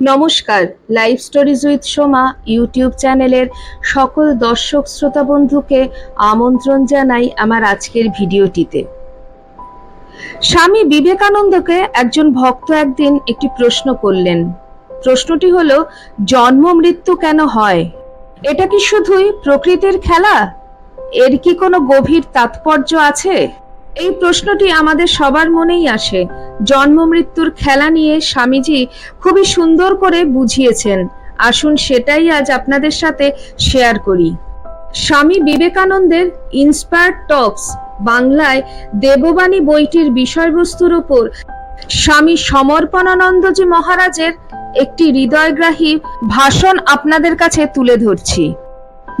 নমস্কার live stories with Soma YouTube চ্যানেলের সকল দর্শক শ্রোতা বন্ধুকে আমন্ত্রণ জানাই আমার আজকের ভিডিওটিতে। স্বামী বিবেকানন্দকে একজন ভক্ত একদিন একটি প্রশ্ন করলেন। প্রশ্নটি হলো, জন্ম, মৃত্যু কেন হয়? এটা কি শুধুই প্রকৃতির খেলা? এর কি কোনো গভীর তাৎপর্য আছে? এই প্রশ্নটি আমাদের সবার মনেই আসে। জন্ম মৃত্যুর খেলা নিয়ে স্বামীজি খুবই সুন্দর করে বুঝিয়েছেন। আসুন সেটাই আজ আপনাদের সাথে শেয়ার করি। স্বামী বিবেকানন্দের ইন্সপায়ার টক্স বাংলায় দেববাণী বইটির বিষয়বস্তুর উপর স্বামী সমর্পণানন্দজি মহারাজের একটি হৃদয়গ্রাহী ভাষণ আপনাদের কাছে তুলে ধরছি।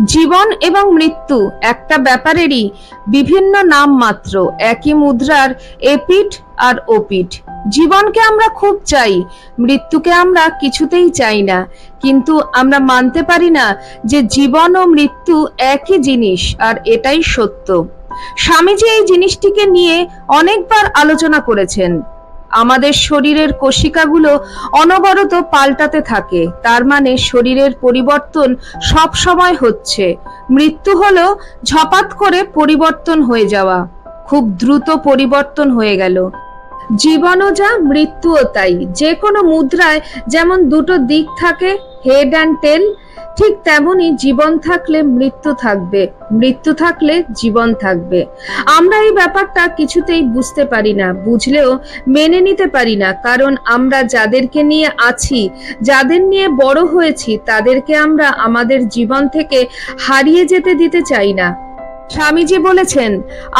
জীবন এবং মৃত্যু একটা ব্যাপারেরই বিভিন্ন নাম মাত্র। একই মুদ্রার এপিঠ আর ওপিঠ জীবনকে আমরা খুব চাই, মৃত্যুকে আমরা কিছুতেই চাই না। কিন্তু আমরা মানতে পারি না যে জীবন ও মৃত্যু একই জিনিস আর এটাই সত্য। স্বামীজি এই জিনিসটিকে নিয়ে অনেকবার আলোচনা করেছেন। আমাদের শরীরের কোশিকাগুলো অনবরত পাল্টাতে থাকে। তার মানে শরীরের পরিবর্তন সব সময় হচ্ছে। মৃত্যু হলো ঝপাত করে পরিবর্তন হয়ে যাওয়া। খুব দ্রুত পরিবর্তন হয়ে গেল। জীবনও যা, মৃত্যুও তাই। যে কোনো মুদ্রায় যেমন দুটো দিক থাকে হেড অ্যান্ড টেল ঠিক তেমনই জীবন থাকলে মৃত্যু থাকবে, মৃত্যু থাকলে জীবন থাকবে। আমরা এই ব্যাপারটা কিছুতেই বুঝতে পারি না, বুঝলেও মেনে নিতে পারি না, কারণ আমরা যাদেরকে নিয়ে আছি, যাদের নিয়ে বড় হয়েছি, তাদেরকে আমরা আমাদের জীবন থেকে হারিয়ে যেতে দিতে চাই না। স্বামীজি বলেছেন,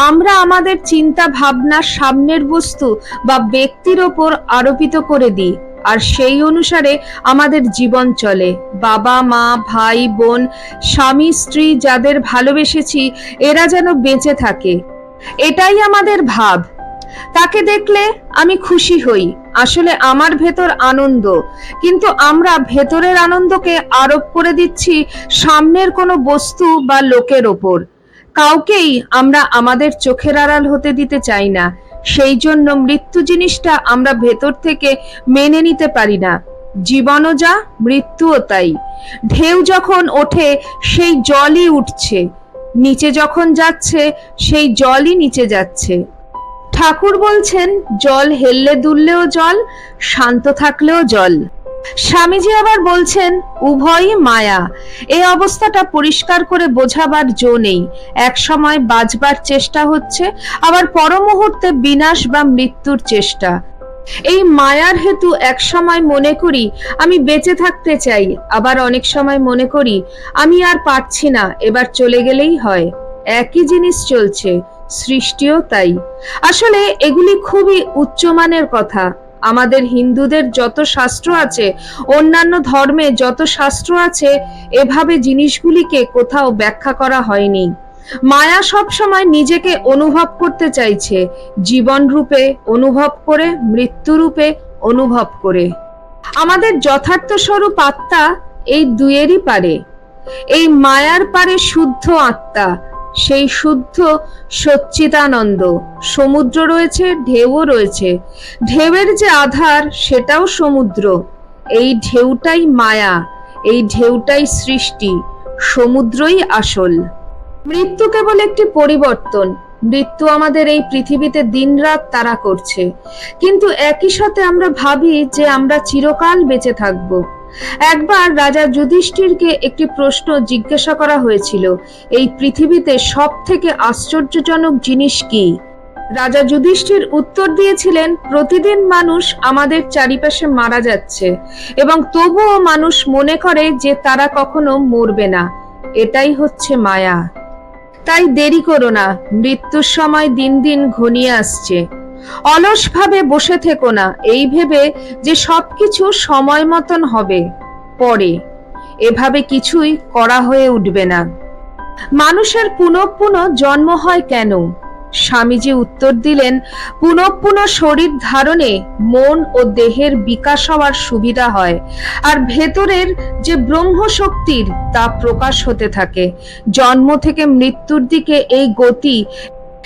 আমরা আমাদের চিন্তা ভাবনা সামনের বস্তু বা ব্যক্তির ওপর আরোপিত করে দিই। আর সেই অনুসারে আমাদের জীবন চলে। বাবা, মা, ভাই, বোন, স্বামী, স্ত্রী যাদের ভালোবেসেছি, এরা যেন বেঁচে থাকে। এটাই আমাদের ভাব। তাকে দেখলে আমি খুশি হই। আসলে আমার ভেতর আনন্দ। কিন্তু আমরা ভেতরের আনন্দকে আরোপ করে দিচ্ছি সামনের কোনো বস্তু বা লোকের ওপর। কাউকেই আমরা আমাদের চোখের আড়াল হতে দিতে চাই না। সেই জন্য মৃত্যু জিনিসটা আমরা ভেতর থেকে মেনে নিতে পারি না। জীবনও যা, মৃত্যুও তাই। ঢেউ যখন ওঠে, সেই জলই উঠছে। নিচে যখন যাচ্ছে, সেই জলই নিচে যাচ্ছে। ঠাকুর বলছেন, জল হেললে দুললেও জল, শান্ত থাকলেও জল। স্বামীজি আবার বলছেন, উভয়ই মায়া। এই অবস্থাটা পরিষ্কার করে বোঝাবার জো নেই। এক সময় বাঁচবার চেষ্টা হচ্ছে, আবার পর মুহূর্তে বিনাশ বা মৃত্যুর চেষ্টা। এই মায়ার হেতু এক সময় মনে করি, আমি বেঁচে থাকতে চাই, আবার অনেক সময় মনে করি, আমি আর পারছি না, এবার চলে গেলেই হয়। একই জিনিস চলছে, সৃষ্টিও তাই। আসলে এগুলি খুবই উচ্চমানের কথা। আমাদের হিন্দুদের যত শাস্ত্র আছে, অন্যান্য ধর্মে যত শাস্ত্র আছে, এভাবে জিনিসগুলিকে কোথাও ব্যাখ্যা করা হয়নি। মায়া সব সময় নিজেকে অনুভব করতে চাইছে, জীবন রূপে অনুভব করে, মৃত্যু রূপে অনুভব করে। আমাদের যথার্থ স্বরূপ আত্মা এই দুয়েরই পারে। এই মায়ার পারে শুদ্ধ আত্মা সেই শুদ্ধ সচ্চিদানন্দ। সমুদ্র রয়েছে, ঢেউও রয়েছে। ঢেউয়ের যে আধার, সেটাও সমুদ্র। এই ঢেউটাই মায়া, এই ঢেউটাই সৃষ্টি, সমুদ্রই আসল। মৃত্যু কেবল একটি পরিবর্তন। মৃত্যু আমাদের এই পৃথিবীতে দিনরাত তারা করছে। কিন্তু একই সাথে আমরা ভাবি যে আমরা চিরকাল বেঁচে থাকব। একবার রাজা যুধিষ্ঠিরকে একটি প্রশ্ন জিজ্ঞাসা করা হয়েছিল, এই পৃথিবীতে সব থেকে আশ্চর্যজনক জিনিস কি? রাজা যুধিষ্ঠির উত্তর দিয়েছিলেন, প্রতিদিন মানুষ আমাদের চারিপাশে মারা যাচ্ছে, এবং তবুও মানুষ মনে করে যে তারা কখনো মরবে না। এটাই হচ্ছে মায়া। তাই দেরি করো না, মৃত্যুর সময় দিন দিন ঘনিয়ে আসছে। অলসভাবে বসে থেকো না। এই ভেবে যে সবকিছু সময় মতন হবে, পরে। এভাবে কিছুই করা হয়ে উঠবে না। মানুষের পুনঃ পুনঃ জন্ম হয় কেন? স্বামীজি উত্তর দিলেন, পুনঃ পুনঃ শরীর ধারণে মন ও দেহের বিকাশ হওয়ার সুবিধা হয়, আর ভেতরের যে ব্রহ্ম শক্তির তা প্রকাশ হতে থাকে। জন্ম থেকে মৃত্যুর দিকে এই গতি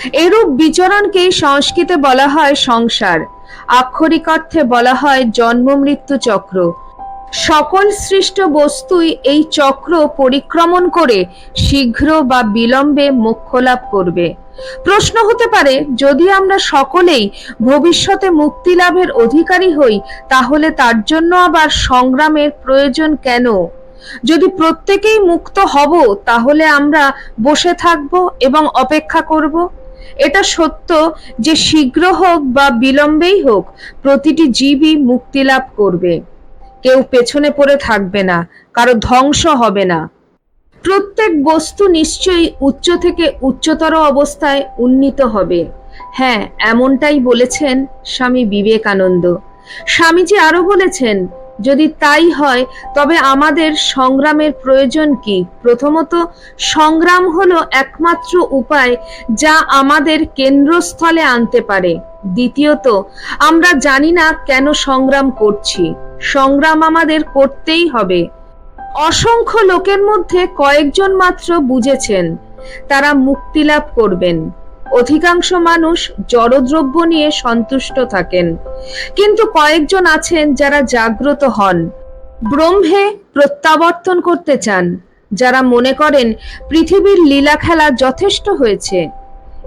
এরূপ বিচরণকেই সংস্কৃতে বলা হয় সংসার, আক্ষরিক অর্থে বলা হয় জন্ম মৃত্যু চক্র। সকল সৃষ্ট বস্তুই এই চক্র পরিক্রমণ করে শীঘ্র বা বিলম্বে মোক্ষ লাভ করবে। প্রশ্ন হতে পারে, যদি আমরা সকলেই ভবিষ্যতে মুক্তি লাভের অধিকারী হই, তাহলে তার জন্য আবার সংগ্রামের প্রয়োজন কেন? যদি প্রত্যেকেই মুক্ত হব, তাহলে আমরা বসে থাকব এবং অপেক্ষা করব? এটা সত্য যে শীঘ্র হোক বা বিলম্বেই হোক, প্রতিটি জীবই মুক্তি লাভ করবে। কেউ পেছনে পড়ে থাকবে না, কারও ধ্বংস হবে না। প্রত্যেক বস্তু নিশ্চয়ই উচ্চ থেকে উচ্চতর অবস্থায় উন্নীত হবে। হ্যাঁ এমনটাই বলেছেন স্বামী বিবেকানন্দ। স্বামীজি আরও বলেছেন যদি তাই হয়, তবে আমাদের সংগ্রামের প্রয়োজন কি? প্রথমত, সংগ্রাম হলো একমাত্র উপায় যা আমাদের কেন্দ্রস্থলে আনতে পারে। দ্বিতীয়ত, আমরা জানি না কেন সংগ্রাম করছি। সংগ্রাম আমাদের করতেই হবে। অসংখ্য লোকের মধ্যে কয়েকজন মাত্র বুঝেছেন, তারা মুক্তি লাভ করবেন। অধিকাংশ মানুষ জড়দ্রব্য নিয়ে সন্তুষ্ট থাকেন। কিন্তু কয়েকজন আছেন যারা জাগ্রত হন। ব্রহ্মে প্রত্যাবর্তন করতে চান, যারা মনে করেন পৃথিবীর লীলা খেলা যথেষ্ট হয়েছে।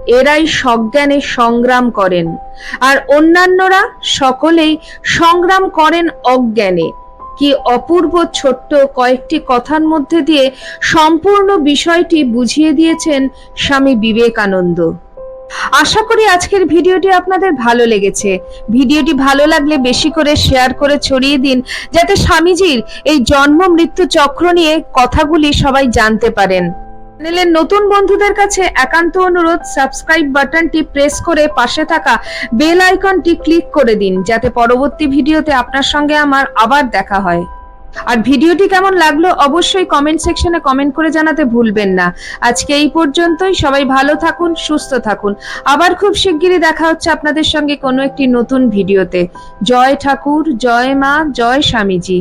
এরাই সজ্ঞানে সংগ্রাম করেন, আর অন্যান্যরা সকলেই সংগ্রাম করেন অজ্ঞানে। কি অপূর্ব ছোট্ট কয়েকটি কথার মধ্যে দিয়ে সম্পূর্ণ বিষয়টি বুঝিয়ে দিয়েছেন স্বামী বিবেকানন্দ। আশা করি আজকের ভিডিওটি আপনাদের ভালো লেগেছে। ভিডিওটি ভালো লাগলে বেশি করে শেয়ার করে ছড়িয়ে দিন, যাতে স্বামীজির এই জন্ম মৃত্যু চক্র নিয়ে কথাগুলি সবাই জানতে পারেন। চ্যানেলের নতুন বন্ধুদের কাছে একান্ত অনুরোধ, সাবস্ক্রাইব বাটনটি প্রেস করে পাশে থাকা বেল আইকনটি ক্লিক করে দিন, যাতে পরবর্তী ভিডিওতে আপনার সঙ্গে আমার আবার দেখা হয়। আর ভিডিওটি কেমন লাগল অবশ্যই কমেন্ট সেকশনে কমেন্ট করে জানাতে ভুলবেন না। আজকে এই পর্যন্তই, সবাই ভালো থাকুন, সুস্থ থাকুন। আবার খুব শিগগিরই দেখা হচ্ছে আপনাদের সঙ্গে কোনো একটি নতুন ভিডিওতে। জয় ঠাকুর, জয় মা, জয় স্বামীজি।